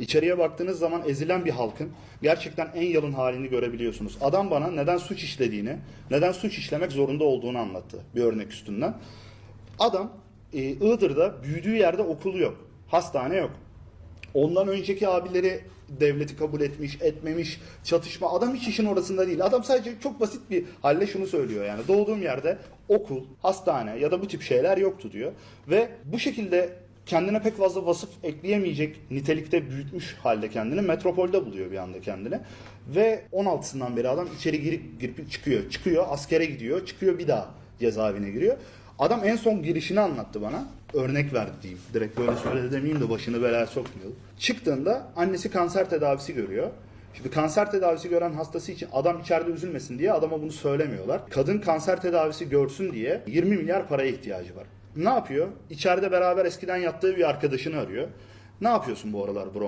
İçeriye baktığınız zaman ezilen bir halkın gerçekten en yalın halini görebiliyorsunuz. Adam bana neden suç işlediğini, neden suç işlemek zorunda olduğunu anlattı bir örnek üstünden. Adam e, Iğdır'da büyüdüğü yerde okulu yok, hastane yok. Ondan önceki abileri devleti kabul etmiş, etmemiş, çatışma. Adam hiç işin orasında değil. Adam sadece çok basit bir halle şunu söylüyor yani. Doğduğum yerde okul, hastane ya da bu tip şeyler yoktu diyor. Ve bu şekilde kendine pek fazla vasıf ekleyemeyecek nitelikte büyütmüş halde kendini. Metropolde buluyor bir anda kendini. Ve 16'sından beri adam içeri girip, girip çıkıyor. Çıkıyor, askere gidiyor, çıkıyor bir daha cezaevine giriyor. Adam en son girişini anlattı bana. Örnek verdi diyeyim. Direkt böyle söyle demeyeyim de başını belaya sokmayalım. Çıktığında annesi kanser tedavisi görüyor. Şimdi kanser tedavisi gören hastası için adam içeride üzülmesin diye adama bunu söylemiyorlar. Kadın kanser tedavisi görsün diye 20 milyar paraya ihtiyacı var. Ne yapıyor? İçeride beraber eskiden yattığı bir arkadaşını arıyor. Ne yapıyorsun bu aralar bro